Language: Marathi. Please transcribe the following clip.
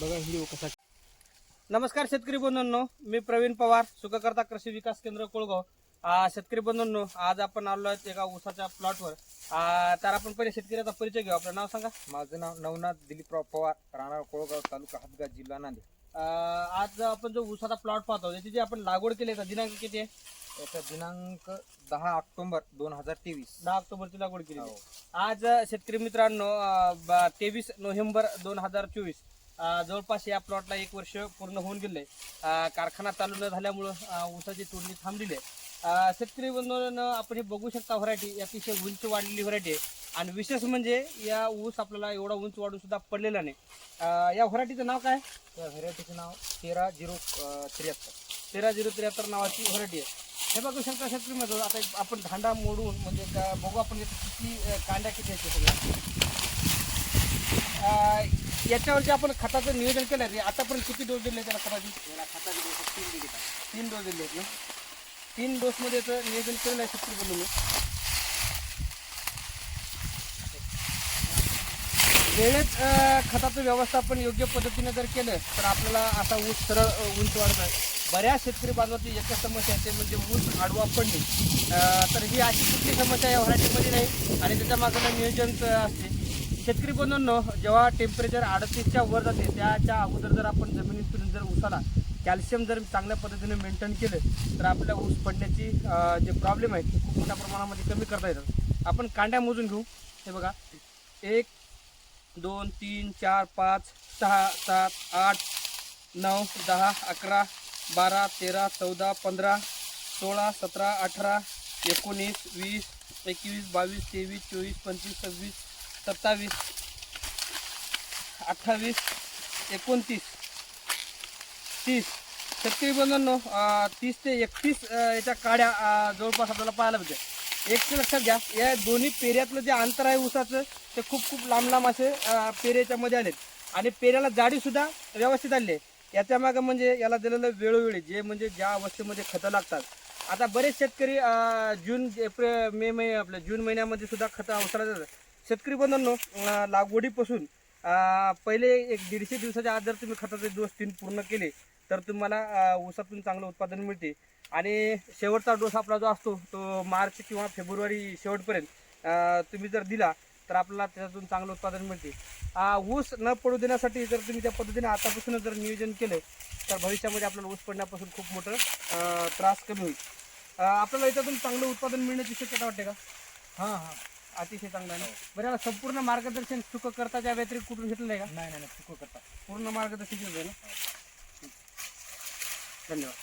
बघा कसा नमस्कार शेतकरी बंधूंनो मी प्रवीण पवार सुखकर्ता कृषी विकास केंद्र कोळगाव. आ, शेतकरी बंधूंनो आज आपण आलो आहेत एका ऊसाच्या प्लॉटवर तर आपण पहिले शेतकऱ्याचा परिचय घेऊ. आपलं नाव सांगा. माझं नाव नवनाथ दिलीपराव पवार राहणार कोळगाव तालुका हातगाव जिल्हा नांदेड. आ, आज आपण जो ऊसाचा प्लॉट पाहतो त्याची जी आपण लागवड केली आहे, दिनांक किती आहे? याचा दिनांक दहा ऑक्टोबर दोन हजार तेवीस. दहा ऑक्टोबरची लागवड केली हो. आज शेतकरी मित्रांनो तेवीस नोव्हेंबर दोन हजार चोवीस. जवळपास या प्लॉटला एक वर्ष पूर्ण होऊन गेले कारखाना चालू न झाल्यामुळं ऊसाची तोडणी थांबलेली आहे. शेतकरी बंधूंनो आपण हे बघू शकता व्हरायटी अतिशय उंच वाढलेली व्हरायटी आहे. आणि विशेष म्हणजे या ऊस आपल्याला एवढा उंच वाढून सुद्धा पडलेला नाही. या व्हरायटीचं नाव काय? त्या व्हेरायटीचे नाव तेरा झिरो त्र्याहत्तर. तेरा झिरो त्र्याहत्तर नावाची व्हरायटी आहे. हे बघू शकता शेतकरी मित्र आता आपण धांडा मोडून म्हणजे बघू आपण किती कांड्या किती आहेत सगळ्या याच्यावरती आपण खताचं नियोजन केलं आहे आतापर्यंत किती डोस दिले त्याला खताची? तीन दिली तीन डोस दिले आहेत ना? तीन डोसमध्ये याचं नियोजन केलेलं आहे शेतकरी बंधूंनी. वेळेत खताचं व्यवस्थापन योग्य पद्धतीने जर केलं तर आपल्याला असा ऊस सरळ उंच वाढत आहे बऱ्याच शेतकरी बांधवाची एकच समस्या आहे ते म्हणजे ऊस आडवा पडणे तर ही अशी कुठली समस्या या व्हरायटीमध्ये नाही. आणि त्याच्या मागं नियोजन असते. शेतकरी बंधूंनो जेव्हा टेम्परेचर अडतीसच्या वर जाते त्याच्या अगोदर जर आपण जमिनीतून जर उसाला कॅल्शियम जर चांगल्या पद्धतीने मेंटेन केलं तर आपल्या ऊस पडण्याची जे प्रॉब्लेम आहे ते खूप मोठ्या प्रमाणामध्ये कमी करता येतात. आपण कांड्या मोजून घेऊ. हे बघा. एक दोन तीन चार पाच सहा सात आठ नऊ दहा अकरा बारा तेरा चौदा पंधरा सोळा सतरा अठरा एकोणीस वीस एकवीस बावीस तेवीस चोवीस पंचवीस सव्वीस सत्तावीस अठ्ठावीस एकोणतीस तीस. शेतकरी बंधूंनो तीस ते एकतीस याच्या काड्या जवळपास आपल्याला पाहायला भेटते एक ते लक्षात घ्या या दोन्ही पेऱ्यातलं जे अंतर आहे ऊसाचं ते खूप खूप लांब लांब असे पेऱ्याच्यामध्ये आलेत. आणि पेऱ्याला जाडीसुद्धा व्यवस्थित आली आहे. याच्या मागं म्हणजे याला दिलेलं वेळोवेळी जे म्हणजे ज्या अवस्थेमध्ये खतं लागतात. आता बरेच शेतकरी जून एप्रिल मे महिने आपल्या जून महिन्यामध्ये सुद्धा खतं अवसरात जातात शेतकरी बंधांनो लागवडीपासून पहिले एक दीडशे दिवसाच्या आत जर तुम्ही खताचे डोस तीन पूर्ण केले तर तुम्हाला ऊसातून चांगलं उत्पादन मिळते. आणि शेवटचा डोस आपला जो असतो तो मार्च किंवा फेब्रुवारी शेवटपर्यंत तुम्ही जर दिला तर आपल्याला त्याच्यातून चांगलं उत्पादन मिळते. ऊस न पडू देण्यासाठी जर तुम्ही त्या पद्धतीने आतापासूनच जर नियोजन केलं तर भविष्यामध्ये आपल्याला ऊस पडण्यापासून खूप मोठं त्रास कमी होईल. आपल्याला याच्यातून चांगलं उत्पादन मिळण्याची शक्यता वाटते का? हां हां. अतिशय चांगलं आहे ना. बरं याला संपूर्ण मार्गदर्शन सुख करताच्या व्यतिरिक्त कुठून घेतलेलं आहे का? नाही नाही नाही चुकू करता पूर्ण मार्गदर्शन घेतलं आहे ना. धन्यवाद.